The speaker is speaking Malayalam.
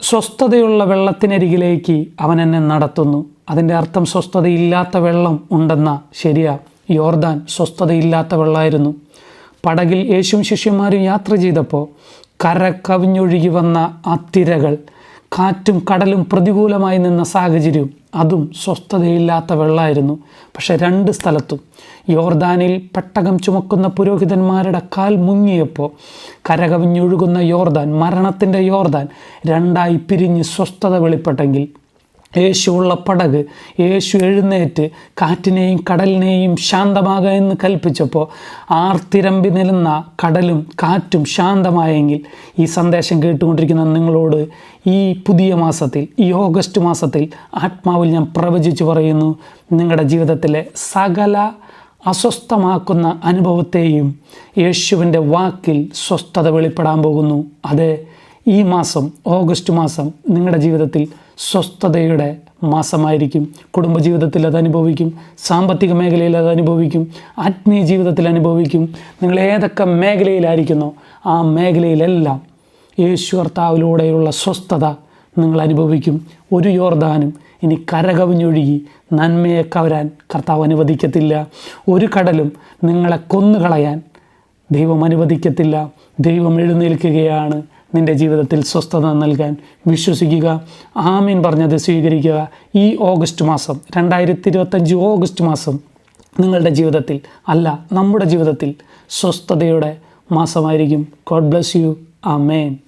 സ്വസ്ഥതയുള്ള വെള്ളത്തിനരികിലേക്ക് അവൻ എന്നെ നടത്തുന്നു. അതിന്റെ അർത്ഥം സ്വസ്ഥതയില്ലാത്ത വെള്ളം ഉണ്ടെന്ന ശരിയാ. യോർദാൻ സ്വസ്ഥതയില്ലാത്ത വെള്ളമായിരുന്നു പടകിൽ യേശുവും ശിഷ്യന്മാരും യാത്ര ചെയ്തപ്പോൾ കര കവിഞ്ഞൊഴുകി വന്ന ആ തിരകൾ കാറ്റും കടലും പ്രതികൂലമായി നിന്ന സാഹചര്യം അതും സ്വസ്ഥതയില്ലാത്ത വെള്ളമായിരുന്നു പക്ഷെ രണ്ട് സ്ഥലത്തും യോർദാനിൽ പെട്ടകം ചുമക്കുന്ന പുരോഹിതന്മാരുടെ കാൽ മുങ്ങിയപ്പോൾ കരകവിഞ്ഞൊഴുകുന്ന യോർദാൻ മരണത്തിന്റെ യോർദാൻ രണ്ടായി പിരിഞ്ഞ് സ്വസ്ഥത വെളിപ്പെട്ടെങ്കിൽ യേശുവുള്ള പടക് യേശു എഴുന്നേറ്റ് കാറ്റിനെയും കടലിനെയും ശാന്തമാകുക എന്ന് കൽപ്പിച്ചപ്പോൾ ആർത്തിരമ്പി നിലുന്ന കടലും കാറ്റും ശാന്തമായെങ്കിൽ ഈ സന്ദേശം കേട്ടുകൊണ്ടിരിക്കുന്ന നിങ്ങളോട് ഈ പുതിയ മാസത്തിൽ ഈ ഓഗസ്റ്റ് മാസത്തിൽ ആത്മാവിൽ ഞാൻ പ്രവചിച്ചു പറയുന്നു നിങ്ങളുടെ ജീവിതത്തിലെ സകല അസ്വസ്ഥമാക്കുന്ന അനുഭവത്തെയും യേശുവിന്റെ വാക്കിൽ സ്വസ്ഥത വെളിപ്പെടാൻ പോകുന്നു. അതെ ഈ മാസം ഓഗസ്റ്റ് മാസം നിങ്ങളുടെ ജീവിതത്തിൽ സ്വസ്ഥതയുടെ മാസമായിരിക്കും. കുടുംബജീവിതത്തിൽ അത് അനുഭവിക്കും. സാമ്പത്തിക മേഖലയിൽ അത് അനുഭവിക്കും. ആത്മീയ ജീവിതത്തിൽ അനുഭവിക്കും. നിങ്ങൾ ഏതൊക്കെ മേഖലയിലായിരിക്കുന്നോ ആ മേഖലയിലെല്ലാം യേശു കർത്താവിലൂടെയുള്ള സ്വസ്ഥത നിങ്ങൾ അനുഭവിക്കും. ഒരു യോർദാനും ഇനി കരകവിഞ്ഞൊഴുകി നന്മയെ കവരാൻ കർത്താവ് അനുവദിക്കത്തില്ല. ഒരു കടലും നിങ്ങളെ കൊന്നുകളയാൻ ദൈവം അനുവദിക്കത്തില്ല. ദൈവം എഴുന്നേൽക്കുകയാണ്. നിന്റെ ജീവിതത്തിൽ സ്വസ്ഥത നൽകാൻ വിശ്വസിക്കുക. ആമീൻ പറഞ്ഞത് സ്വീകരിക്കുക. ഈ ഓഗസ്റ്റ് മാസം രണ്ടായിരത്തി ഇരുപത്തഞ്ച് ഓഗസ്റ്റ് മാസം നിങ്ങളുടെ ജീവിതത്തിൽ അല്ല നമ്മുടെ ജീവിതത്തിൽ സ്വസ്ഥതയുടെ മാസമായിരിക്കും. God bless you amen